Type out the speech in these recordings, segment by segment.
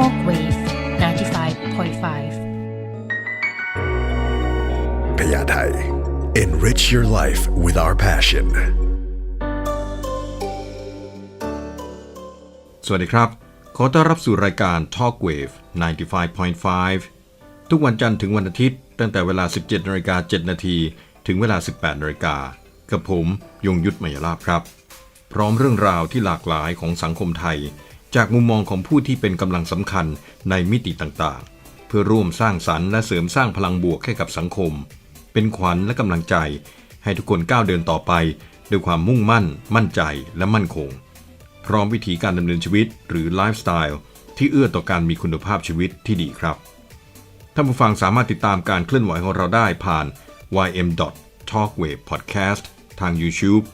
Talk Wave 95.5พยาไทย Enrich your life with our passion สวัสดีครับ ขอต้อนรับสู่รายการ Talk Wave 95.5 ทุกวันจันทร์ถึงวันอาทิตย์ ตั้งแต่เวลา 17นาฬิกา7นาทีถึงเวลา 18นาฬิกากับผมยงยุทธมยลาภครับ พร้อมเรื่องราวที่หลากหลายของสังคมไทย จากมุมมองของผู้ที่เป็นกำลังสำคัญในมิติต่างๆ เพื่อร่วมสร้างสรรค์และเสริมสร้างพลังบวกให้กับสังคม เป็นขวัญและกำลังใจ ให้ทุกคนก้าวเดินต่อไป ด้วยความมุ่งมั่น มั่นใจและมั่นคง พร้อมวิธีการดำเนินชีวิต หรือไลฟ์สไตล์ที่เอื้อต่อการมีคุณภาพชีวิตที่ดีครับท่านผู้ฟังสามารถติดตามการเคลื่อนไหวของเราได้ผ่าน ym talkwave podcast ทาง YouTube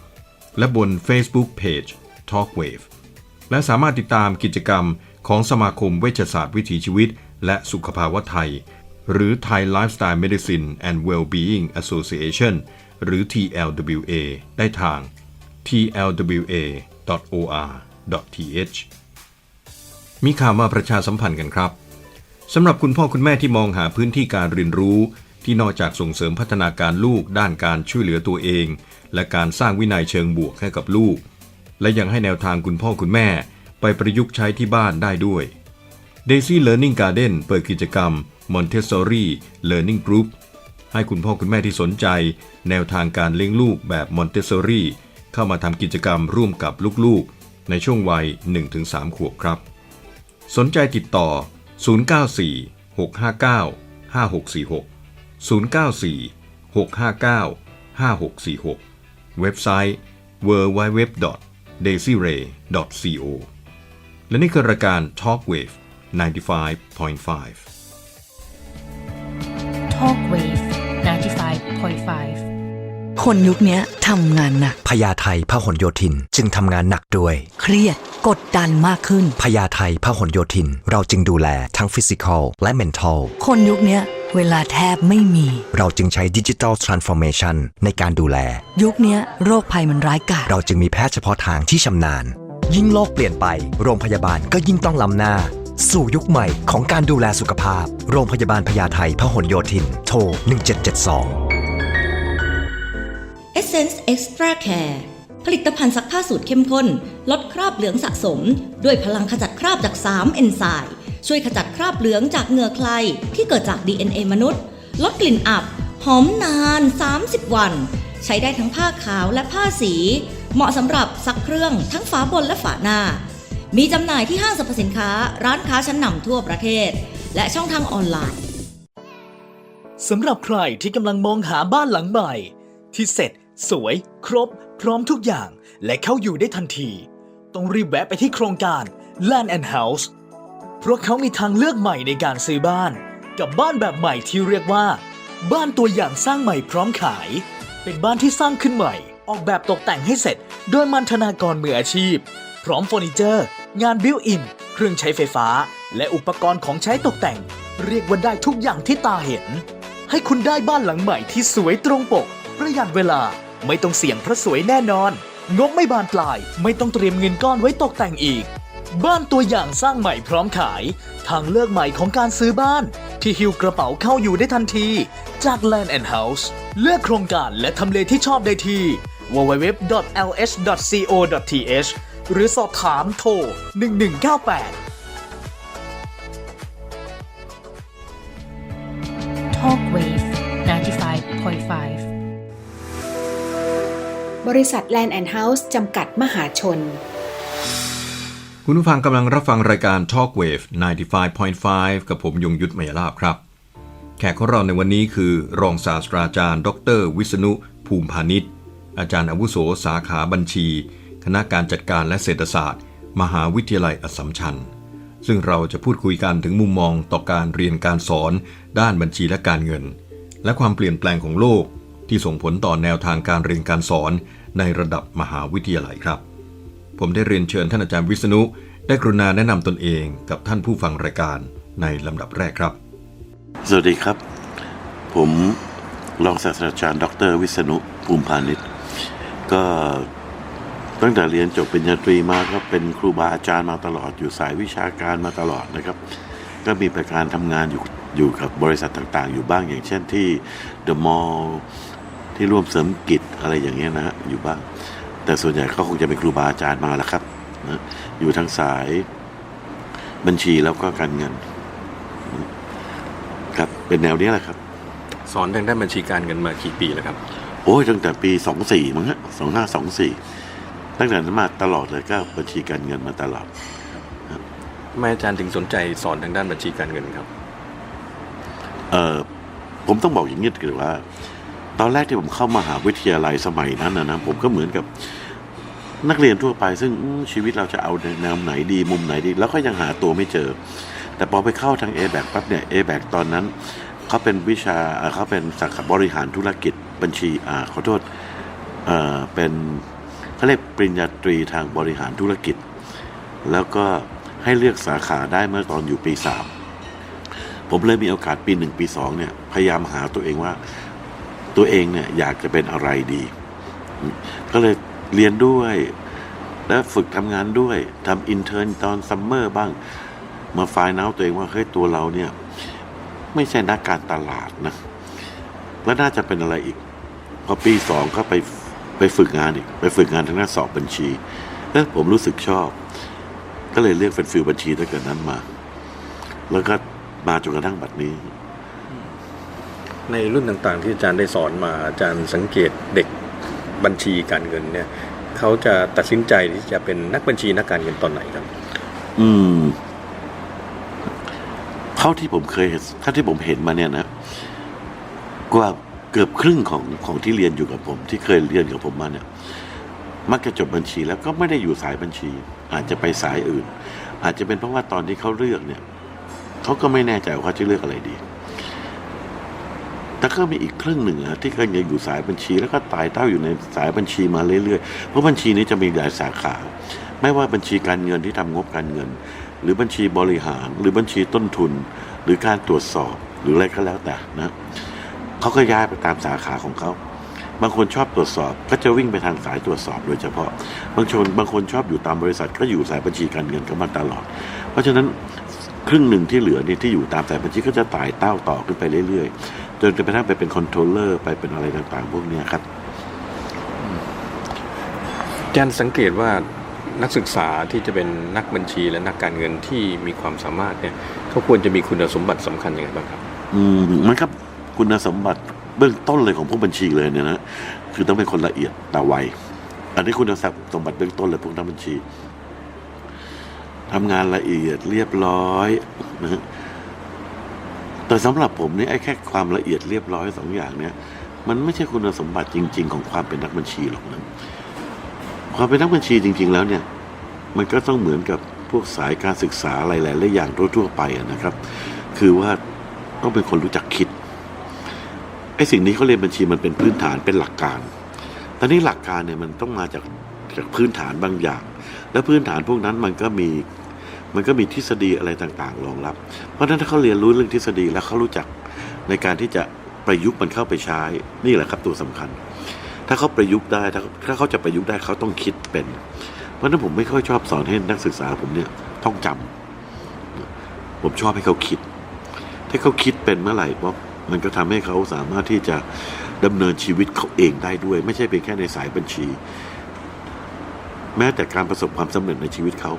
และบน Facebook Page Talkwave และสามารถติดตามกิจกรรมของสมาคมเวชศาสตร์วิถีชีวิต และสุขภาวะไทย หรือ Thai Lifestyle Medicine and Wellbeing Association หรือ TLWA ได้ทาง tlwa.or.th มีข่าวมาประชาสัมพันธ์กันครับสำหรับคุณพ่อคุณแม่ที่มองหาพื้นที่การเรียนรู้ ที่นอกจากส่งเสริมพัฒนาการลูกด้านการช่วยเหลือตัวเอง และการสร้างวินัยเชิงบวกให้กับลูก และยังให้แนวทางคุณพ่อคุณแม่ไปประยุกต์ใช้ที่บ้านได้ด้วย Daisy Learning Garden เปิดกิจกรรม Montessori Learning Group ให้คุณพ่อคุณแม่ที่สนใจ แนวทางการเลี้ยงลูกแบบ Montessori เข้ามาทำกิจกรรมร่วมกับลูกๆ ในช่วงวัย 1-3 ขวบครับ สนใจติดต่อ 094 659 5646 094 659 5646 เว็บไซต์ www. www.daisyray.co และนี่คือรายการ Talk Wave 95.5 Talk Wave 95.5 คนยุคเนี้ยทำงานหนักพญาไทพหลโยธินจึงทำงานหนักด้วย เครียดกดดันมากขึ้นพญาไทพหลโยธิน เราจึงดูแลทั้งฟิสิกอลและเมนทัลคนยุคเนี้ย เวลาแทบไม่มี เราจึงใช้ดิจิ t a ลทรานส์ฟอร์เมชันในการดูแล ยุคเนี้ยโรคภัยมันร้ายกาจเราจึงมีแพทย์เฉพาะทางที่ชำนาญ ยิ่งโลกเปลี่ยนไป โรงพยาบาลก็ยิ่งต้องล้ำหน้า สู่ยุคใหม่ของการดูแลสุขภาพ โรงพยาบาลพญาไทพหลโยธิน โทร 1772 Essence Extra Care ผลิตภัณฑ์ซักผ้าสูตรเข้มข้น ลดคราบเหลืองสะสม ด้วยพลังขจัดคราบจาก 3 เอนไซม์ ช่วยขจัดคราบเหลืองจากเหงื่อใครที่เกิดจาก DNA มนุษย์ ลดกลิ่นอับ หอมนาน 30 วัน ใช้ได้ทั้งผ้าขาวและผ้าสี เหมาะสำหรับซักเครื่องทั้งฝาบนและฝาหน้า มีจำหน่ายที่ห้างสรรพสินค้า ร้านค้าชั้นนำทั่วประเทศ และช่องทางออนไลน์สำหรับใครที่กำลังมองหาบ้านหลังใหม่ ที่เสร็จ สวย ครบ พร้อมทุกอย่าง และเข้าอยู่ได้ทันที ต้องรีบแวะไปที่โครงการ Land and House ราะเขามีทางเลือกใหม่ในการซื้อบ้าน กับบ้านแบบใหม่ที่เรียกว่า บ้านตัวอย่างสร้างใหม่พร้อมขาย เป็นบ้านที่สร้างขึ้นใหม่ ออกแบบตกแต่งให้เสร็จ โดยมันธนากรมืออาชีพ พร้อมเฟอร์นิเจอร์ งานบิวอิน เครื่องใช้ไฟฟ้า และอุปกรณ์ของใช้ตกแต่ง เรียกว่าได้ทุกอย่างที่ตาเห็น ให้คุณได้บ้านหลังใหม่ที่สวยตรงปก ประหยัดเวลาไม่ต้องเสี่ยงเพราะสวยแน่นอน งบไม่บานปลาย ไม่ต้องเตรียมเงินก้อนไว้ตกแต่งอีก บ้านตัวอย่างสร้างใหม่พร้อมขาย ทางเลือกใหม่ของการซื้อบ้าน ที่หิวกระเป๋าเข้าอยู่ได้ทันที จาก Land and House เลือกโครงการและทำเลที่ชอบได้ที่ www.ls.co.th หรือสอบถามโทร 1198 Talk Wave 95.5 บริษัท Land and House จำกัดมหาชน คุณผู้ฟังกำลังรับฟังรายการ Talk Wave 95.5 กับผมยงยุทธมยลาภครับ แขกของเราในวันนี้คือ รองศาสตราจารย์ ดร วิษณุ ภูมิพาณิชย์ อาจารย์อาวุโสสาขาบัญชี คณะการจัดการและเศรษฐศาสตร์ มหาวิทยาลัยอัสสัมชัญ ซึ่งเราจะพูดคุยกันถึงมุมมองต่อการเรียนการสอน ด้านบัญชีและการเงิน และความเปลี่ยนแปลงของโลก ที่ส่งผลต่อแนวทางการเรียนการสอนในระดับมหาวิทยาลัยครับ ผมได้เรียนเชิญท่านอาจารย์วิษณุ ได้กรุณาแนะนำตนเองกับท่านผู้ฟังรายการในลำดับแรกครับ สวัสดีครับ ผมรองศาสตราจารย์ ดร วิษณุภูมิพาณิชย์ก็ตั้งแต่เรียนจบเปริญญาตรีมาก็เป็นครูบาอาจารย์มาตลอดอยู่สายวิชาการมาตลอดนะครับ ก็มีประการทำงานอยู่อยู่กับบริษัทต่างๆ อยู่บ้างอย่างเช่นที่เดอะมอลล์ที่ร่วมเสริมกิจอะไรอย่างเงี้ยนะฮะอยู่บ้าง แต่ส่วนใหญ่ก็คงจะเป็นครูบาอาจารย์มาแล้วครับนะอยู่ทางสายบัญชีแล้วก็การเงินครับเป็นแนวนี้แหละครับ สอนทางด้านบัญชีการเงินมากี่ปีแล้วครับ โอ้ยตั้งแต่ปีสองสี่มั้งฮะสองห้าสองสี่ตั้งแต่นั้นมาตลอดเลยก็บัญชีการเงินมาตลอดทำไมอาจารย์ถึงสนใจสอนทางด้านบัญชีการเงินครับ เออผมต้องบอกอย่างนี้คือว่า ตอนแรกที่ผมเข้ามหาวิทยาลัยสมัยนั้นนะนะผมก็เหมือนกับนักเรียนทั่วไป ซึ่งชีวิตเราจะเอาแนวไหนดีมุมไหนดี แล้วก็ยังหาตัวไม่เจอ แต่พอไปเข้าทาง a b a c ปั๊บเนี่ย a b a c ตอนนั้นเขาเป็นวิชาเอ่อเขาเป็นสาขาบริหารธุรกิจบัญชีอ่าขอโทษเอ่อเป็นเขาเรียกปริญญาตรีทางบริหารธุรกิจ แล้วก็ให้เลือกสาขาได้เมื่อตอนอยู่ปีสามผมเลยมีโอกาสปีหนึ่งปีสองเนี่ยพยายามหาตัวเองว่า ตัวเองเนี่ยอยากจะเป็นอะไรดี ก็เลยเรียนด้วย และฝึกทำงานด้วยทำอินเทอร์นตอนซัมเมอร์บ้าง มาไฟล์เนาตัวเองว่าเฮ้ยตัวเราเนี่ย ไม่ใช่นักการตลาดนะแล้วน่าจะเป็นอะไรอีก พอปีสองก็ไปไปฝึกงานอีก ไปฝึกงานทางด้านสอบบัญชีแล้วผมรู้สึกชอบ ก็เลยเลือกเป็นฟิลบัญชีตั้งแต่นั้นมา แล้วก็มาจนกระทั่งบัดนี้ ในรุ่นต่างๆ ที่อาจารย์ได้สอนมาอาจารย์สังเกตเด็กบัญชีการเงินเนี่ยเขาจะตัดสินใจที่จะเป็นนักบัญชีนักการเงินตอนไหนครับ อืมเท่าที่ผมเคยเท่าที่ผมเห็นมาเนี่ยนะกว่าเกือบครึ่งของของที่เรียนอยู่กับผม ที่เคยเรียนกับผมมาเนี่ย มักจะจบบัญชีแล้วก็ไม่ได้อยู่สายบัญชี อาจจะไปสายอื่น อาจจะเป็นเพราะว่าตอนที่เขาเลือกเนี่ยเขาก็ไม่แน่ใจว่าเขาจะเลือกอะไรดี แต่ก็มีอีกครึ่งหนึ่งที่ก็ยังอยู่สายบัญชี แล้วก็ตายเต้าอยู่ในสายบัญชีมาเรื่อยๆ เพราะบัญชีนี้จะมีหลายสาขา ไม่ว่าบัญชีการเงินที่ทำงบการเงิน หรือบัญชีบริหาร หรือบัญชีต้นทุน หรือการตรวจสอบหรืออะไรก็แล้วแต่นะเขาก็ย้ายไปตามสาขาของเขาบางคนชอบตรวจสอบก็จะวิ่งไปทางสายตรวจสอบโดยเฉพาะ บางชนบางคนชอบอยู่ตามบริษัทก็อยู่สายบัญชีการเงินกันมาตลอด เพราะฉะนั้นครึ่งหนึ่งที่เหลือเนี่ยที่อยู่ตามสายบัญชีก็จะไต่เต้าต่อขึ้นไปเรื่อยๆ จนกระทั่งไปเป็นคอนโทรลเลอร์ไปเป็นอะไรต่างๆ พวกเนี้ยครับอาจารย์สังเกตว่านักศึกษาที่จะเป็นนักบัญชีและนักการเงินที่มีความสามารถเนี่ยเขาควรจะมีคุณสมบัติสำคัญยังไงบ้างครับ อืมมันครับคุณสมบัติเบื้องต้นเลยของพวกบัญชีเลยเนี่ยนะคือต้องเป็นคนละเอียดแต่ไวอันนี้คุณสมบัติเบื้องต้นเลยพวกนักบัญชีทำงานละเอียดเรียบร้อยนะฮะ แต่สำหรับผมเนี่ยไอ้แค่ความละเอียดเรียบร้อยสองอย่างเนี่ยมันไม่ใช่คุณสมบัติจริง ๆ ของความเป็นนักบัญชีหรอกนะความเป็นนักบัญชีจริง ๆ แล้วเนี่ย มันก็ต้องเหมือนกับพวกสายการศึกษาอะไรหลายๆอย่างทั่วๆไปนะครับ คือว่าต้องเป็นคนรู้จักคิดไอ้สิ่งนี้เขาเรียนบัญชีมันเป็นพื้นฐานเป็นหลักการ ตอนนี้หลักการเนี่ยมันต้องมาจากจากพื้นฐานบางอย่าง และพื้นฐานพวกนั้นมันก็มี มันก็มีทฤษฎีอะไรต่างๆรองรับ เพราะฉะนั้นถ้าเขาเรียนรู้เรื่องทฤษฎีแล้วเขารู้จักในการที่จะประยุกต์มันเข้าไปใช้ นี่แหละครับตัวสำคัญ ถ้าเขาประยุกต์ได้ถ้าถ้าเขาจะประยุกต์ได้เขาต้องคิดเป็น เพราะฉะนั้นผมไม่ค่อยชอบสอนให้นักศึกษาผมเนี่ยท่องจำผมชอบให้เขาคิด ถ้าเขาคิดเป็นเมื่อไหร่ป๊บมันก็ทำให้เขาสามารถที่จะดำเนินชีวิตเขาเองได้ด้วย ไม่ใช่เพียงแค่ในสายบัญชี แม้แต่การประสบความสำเร็จในชีวิตเขา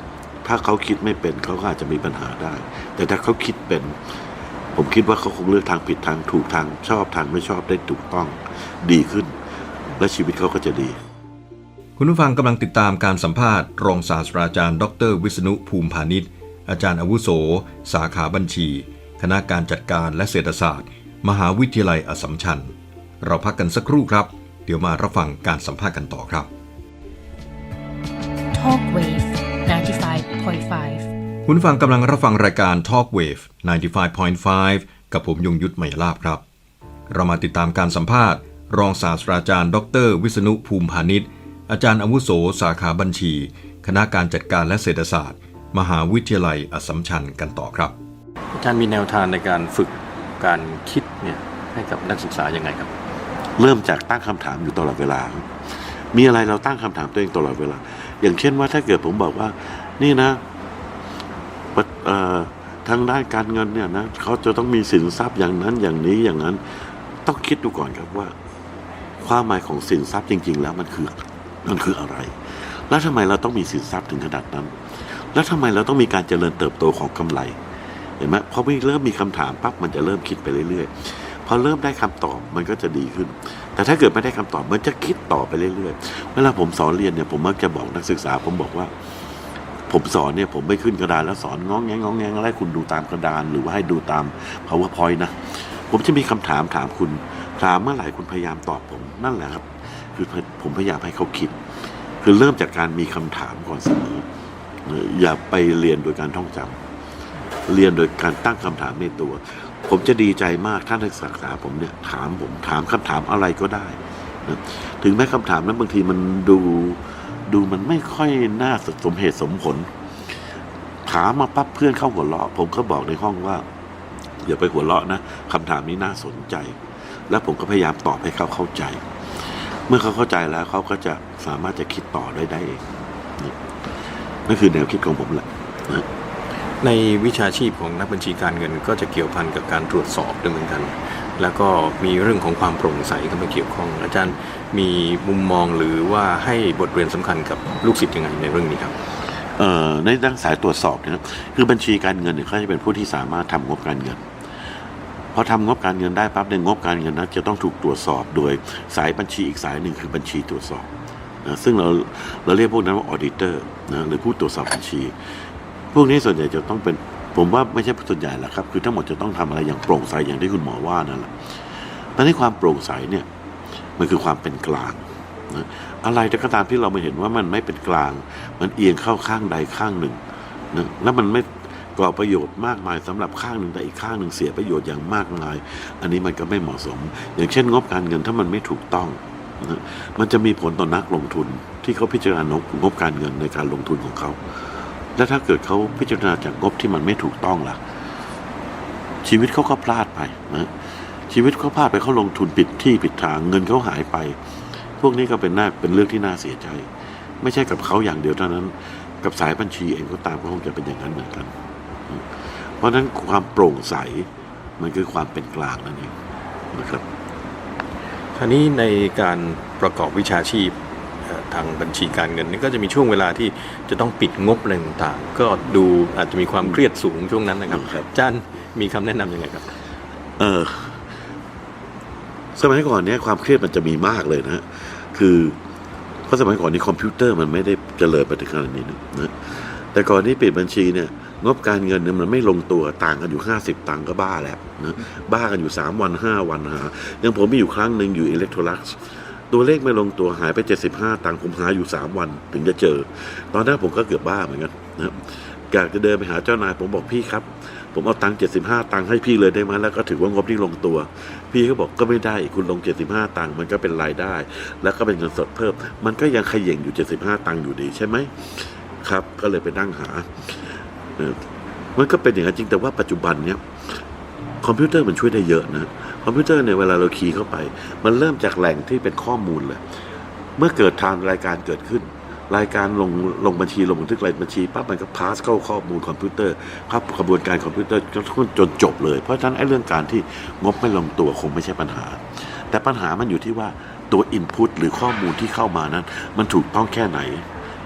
ถ้าเขาคิดไม่เป็นเขาก็อาจจะมีปัญหาได้ แต่ถ้าเขาคิดเป็น ผมคิดว่าเขาคงเลือกทางผิดทางถูกทางชอบทางไม่ชอบได้ถูกต้องดีขึ้น และชีวิตเขาก็จะดี คุณผู้ฟังกำลังติดตามการสัมภาษณ์รองศาสตราจารย์ ดร วิษณุภูมิพาณิชย์อาจารย์อาวุโส สาขาบัญชี คณะการจัดการและเศรษฐศาสตร์ มหาวิทยาลัยอสมชัญ เราพักกันสักครู่ครับ เดี๋ยวมารับฟังการสัมภาษณ์กันต่อครับ Talkway 1.5 คุณฟังกำลังรับฟังรายการ Talk Wave 95.5 กับผมยงยุทธใหม่ลาบครับ เรามาติดตามการสัมภาษณ์ รองศาสตราจารย์ ดร วิษณุภูมิพาณิชย์ อาจารย์อาวุโส สาขาบัญชี คณะการจัดการและเศรษฐศาสตร์ มหาวิทยาลัยอสมชัญกันต่อครับ อาจารย์มีแนวทางในการฝึกการคิดเนี่ยให้กับนักศึกษายังไงครับ เริ่มจากตั้งคำถามอยู่ตลอดเวลา มีอะไรเราตั้งคำถามตัวเองตลอดเวลา อย่างเช่นว่าถ้าเกิดผมบอกว่า นี่นะทางด้านการเงินเนี่ยนะเขาจะต้องมีสินทรัพย์อย่างนั้นอย่างนี้อย่างนั้น ต้องคิดดูก่อนครับว่า ความหมายของสินทรัพย์จริง ๆ แล้วมันคือมันคืออะไร แล้วทำไมเราต้องมีสินทรัพย์ถึงขนาดนั้น แล้วทำไมเราต้องมีการเจริญเติบโตของกำไรเห็นไหมพอมีเริ่มมีคำถามปั๊บมันจะเริ่มคิดไปเรื่อยๆพอเริ่มได้คำตอบมันก็จะดีขึ้น แต่ถ้าเกิดไม่ได้คำตอบมันจะคิดต่อไปเรื่อยๆ เวลาผมสอนเรียนเนี่ยผมมักจะบอกนักศึกษาผมบอกว่า ผมสอนเนี่ยผมไม่ขึ้นกระดานแล้วสอนง้องแงงง้องแงงอะไรคุณดูตามกระดานหรือว่าให้ดูตาม powerpoint นะผมจะมีคำถามถามคุณถามเมื่อไหร่คุณพยายามตอบผมนั่นแหละครับ คือผมพยายามให้เขาคิด คือเริ่มจากการมีคำถามก่อนเสมออย่าไปเรียนโดยการท่องจำเรียนโดยการตั้งคำถามในตัว ผมจะดีใจมากท่านักศึกษาผมเนี่ยถามผมถามคำถามอะไรก็ได้นะถึงแม้คำถามนั้นบางทีมันดู ดูมันไม่ค่อยน่าสมเหตุสมผลถามมาปั๊บเพื่อนเข้าหัวเราะ ผมก็บอกในห้องว่า อย่าไปหัวเราะนะคำถามนี้น่าสนใจ แล้วผมก็พยายามตอบให้เขาเข้าใจ เมื่อเขาเข้าใจแล้วเขาก็จะสามารถจะคิดต่อได้ได้เองนี่นั่นคือแนวคิดของผมแหละในวิชาชีพของนักบัญชีการเงินก็จะเกี่ยวพันกับการตรวจสอบด้วยเหมือนกัน แล้วก็มีเรื่องของความโปร่งใสเข้ามาเกี่ยวข้อง อาจารย์มีมุมมองหรือว่าให้บทเรียนสำคัญกับลูกศิษย์ยังไงในเรื่องนี้ครับในด้านสายตรวจสอบเนี่ยคือบัญชีการเงินเนี่ยเขาจะเป็นผู้ที่สามารถทำงบการเงินพอทำงบการเงินได้ปั๊บในยงบการเงินนั้นจะต้องถูกตรวจสอบโดยสายบัญชีอีกสายหนึ่งคือบัญชีตรวจสอบนะซึ่งเราเราเรียกพวกนั้นว่าออดิเตอร์นะหรือผู้ตรวจสอบบัญชี พวกนี้ส่วนใหญ่จะต้องเป็น ผมว่าไม่ใช่ส่วนใหญ่แหละครับ คือทั้งหมดจะต้องทำอะไรอย่างโปร่งใสอย่างที่คุณหมอว่านั่นแหละตอนนี้ความโปร่งใสเนี่ยมันคือความเป็นกลางนะอะไรก็ตามที่เราไม่เห็นว่ามันไม่เป็นกลาง มันเอียงเข้าข้างใดข้างหนึ่งนะแล้วมันไม่ก่อประโยชน์มากมายสำหรับข้างหนึ่งแต่อีกข้างหนึ่งเสียประโยชน์อย่างมากมาย อันนี้มันก็ไม่เหมาะสม อย่างเช่น งบการเงินถ้ามันไม่ถูกต้องนะมันจะมีผลต่อนักลงทุนที่เขาพิจารณางบการเงินในการลงทุนของเขา และถ้าเกิดเขาพิจารณาจากงบที่มันไม่ถูกต้องล่ะ ชีวิตเขาก็พลาดไปนะชีวิตเขาพลาดไปเขาลงทุนผิดที่ผิดทางเงินเขาหายไป พวกนี้ก็เป็นน่าเป็นเรื่องที่น่าเสียใจ ไม่ใช่กับเขาอย่างเดียวเท่านั้น กับสายบัญชีเองก็ตามก็คงจะเป็นอย่างนั้นเหมือนกัน เพราะฉะนั้นความโปร่งใสมันคือความเป็นกลางนั่นเองนะครับครานี้ในการประกอบวิชาชีพ ทางบัญชีการเงินนี่ก็จะมีช่วงเวลาที่จะต้องปิดงบอะไรต่างๆก็ดูอาจจะมีความเครียดสูงช่วงนั้นนะครับครับ อาจารย์มีคำแนะนำยังไงครับ เออสมัยก่อนเนี่ยความเครียดมันจะมีมากเลยนะคือเพราะสมัยก่อนนี้คอมพิวเตอร์มันไม่ได้เจริญไปถึงขนาดนี้นะนะแต่ก่อนที่ปิดบัญชีเนี่ยงบการเงินเนี่ยมันไม่ลงตัวต่างกันอยู่ห้าสิบตังค์ก็บ้าแล้วนะบ้ากันอยู่สามวันห้าวันหาอย่างผมมีอยู่ครั้งหนึ่งอยู่อิเล็กโทรลักซ์ ตัวเลขไม่ลงตัวหายไปเจ็ดสิบห้าตังค์ผมหาอยู่สามวัน ถึงจะเจอ ตอนนั้นผมก็เกือบบ้าเหมือนกันนะอยากจะเดินไปหาเจ้านาย ผมบอกพี่ครับ ผมเอาตังค์เจ็ดสิบห้าตังค์ให้พี่เลยได้ไหมแล้วก็ถือว่างบที่ลงตัว พี่ก็บอกก็ไม่ได้คุณลงเจ็ดสิบห้าตังค์มันก็เป็นรายได้ แล้วก็เป็นเงินสดเพิ่ม มันก็ยังขย่งอยู่เจ็ดสิบห้าตังค์อยู่ดีใช่ไหมครับ ก็เลยไปนั่งหาเออมันก็เป็นอย่างนั้นจริงแต่ว่าปัจจุบันเนี้ยคอมพิวเตอร์มันช่วยได้เยอะนะ คอมพิวเตอร์เนี่ยเวลาเราคีย์เข้าไป มันเริ่มจากแหล่งที่เป็นข้อมูลเลยเมื่อเกิดทางรายการเกิดขึ้น รายการลงลงบัญชีลงบันทึกรายบัญชีปั๊บมันก็พาสเข้าข้อมูลคอมพิวเตอร์ครับกระบวนการคอมพิวเตอร์จนจนจบเลย เพราะฉะนั้นไอ้เรื่องการที่งบไม่ลงตัวคงไม่ใช่ปัญหา แต่ปัญหามันอยู่ที่ว่าตัวอินพุตหรือข้อมูลที่เข้ามานั้น มันถูกต้องแค่ไหน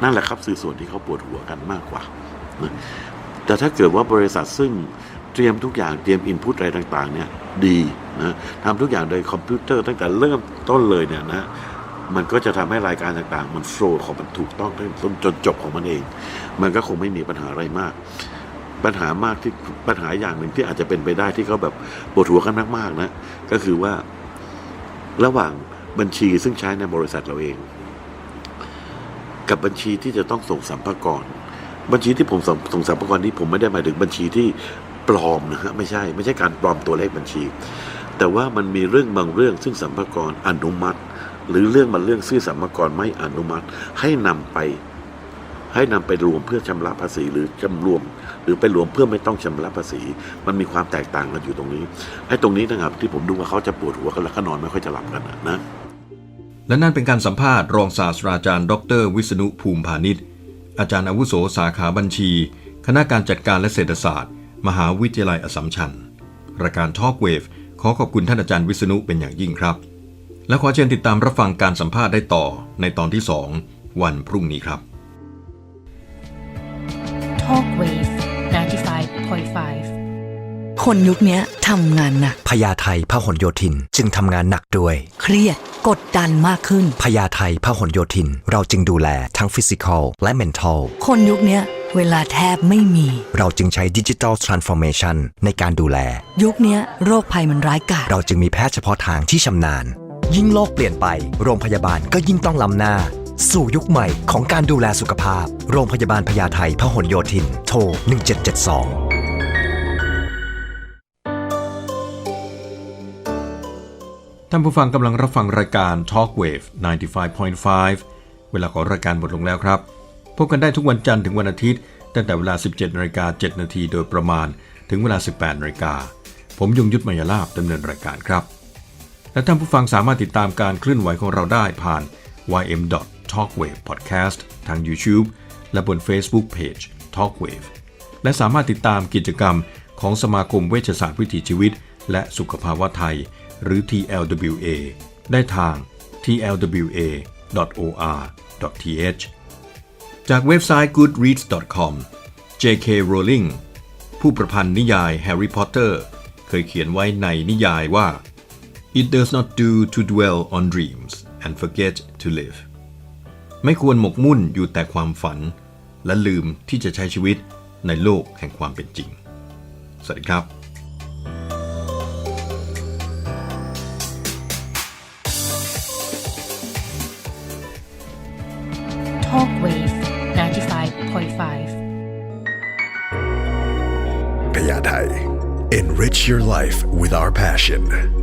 นั่นแหละครับคือส่วนที่เขาปวดหัวกันมากกว่าแต่ถ้าเกิดว่าบริษัทซึ่ง เตรียมทุกอย่างเตรียมอินพุตอะไรต่าง ๆ เนี่ยดีนะทำทุกอย่างโดยคอมพิวเตอร์ตั้งแต่เริ่มต้นเลยเนี่ยนะมันก็จะทำให้รายการต่างๆ มันโฟล์ของมันถูกต้องตั้งต้นจนจบของมันเอง มันก็คงไม่มีปัญหาอะไรมาก ปัญหามากที่ปัญหาอย่างหนึ่งที่อาจจะเป็นไปได้ที่เขาแบบปวดหัวกันมากๆนะก็คือว่าระหว่างบัญชีซึ่งใช้ในบริษัทเราเอง กับบัญชีที่จะต้องส่งสัมภากรบัญชีที่ผมส่งส่งสัมภากรนี้ผมไม่ได้หมายถึงบัญชีที่ ปลอมนะฮะไม่ใช่ไม่ใช่การปลอมตัวเลขบัญชี แต่ว่ามันมีเรื่องบางเรื่องซึ่งสัมภากรอนุมัติ หรือเรื่องบางเรื่องซึ่งสัมภากรไม่อนุมัติ ให้นำไป ให้นำไปรวมเพื่อชำระภาษีหรือจำรวม หรือไปรวมเพื่อไม่ต้องชำระภาษี มันมีความแตกต่างกันอยู่ตรงนี้ไอ้ตรงนี้นะครับที่ผมดูว่าเขาจะปวดหัวกันแล้วก็นอนไม่ค่อยจะหลับกันนะนะและนั่นเป็นการสัมภาษณ์รองศาสตราจารย์ ดร วิษณุภูมิพาณิชย์อาจารย์อาวุโสสาขาบัญชี คณะการจัดการและเศรษฐศาสตร์ มหาวิทยาลัยอสัมชัญรายการทอล์กเวฟขอขอบคุณท่านอาจารย์วิษณุเป็นอย่างยิ่งครับ และขอเชิญติดตามรับฟังการสัมภาษณ์ได้ต่อในตอนที่ 2 วันพรุ่งนี้ครับ Talk Wave คนยุคเนี้ยทำงานหนัก พญาไทพหลโยธิน จึงทำงานหนักด้วย เครียดกดดันมากขึ้น พญาไทพหลโยธิน เราจึงดูแลทั้งฟิสิกอลและเมนทัลคนยุคเนี้ยเวลาแทบไม่มี เราจึงใช้ดิจิทัลทรานส์ฟอร์เมชันในการดูแล ยุคเนี้ยโรคภัยมันร้ายกาจเราจึงมีแพทย์เฉพาะทางที่ชำนาญ ยิ่งโลกเปลี่ยนไป โรงพยาบาลก็ยิ่งต้องล้ำหน้า สู่ยุคใหม่ของการดูแลสุขภาพ โรงพยาบาลพญาไทพหลโยธิน โทร 1772 ท่านผู้ฟังกำลังรับฟังรายการ Talk Wave 95.5 เวลาของรายการหมดลงแล้วครับ พบกันได้ทุกวันจันทร์ถึงวันอาทิตย์ ตั้งแต่เวลา 17นาฬิกา7นาทีโดยประมาณ ถึงเวลา 18นาฬิกา ผมยงยุทธมยาลาบดำเนินรายการครับ และท่านผู้ฟังสามารถติดตามการเคลื่อนไหวของเราได้ผ่าน ym.talkwave podcast ทาง YouTube และบน Facebook Page Talkwave และสามารถติดตามกิจกรรมของสมาคมเวชศาสตร์วิถีชีวิต และสุขภาวะไทย หรือ TLWA ได้ทาง tlwa.or.th จากเว็บไซต์ goodreads.com J.K. Rowling ผู้ประพันธ์นิยาย Harry Potter เคยเขียนไว้ในนิยายว่า It does not do to dwell on dreams and forget to live ไม่ควรหมกมุ่นอยู่แต่ความฝัน และลืมที่จะใช้ชีวิตในโลกแห่งความเป็นจริง สวัสดีครับ Enrich your life with our passion.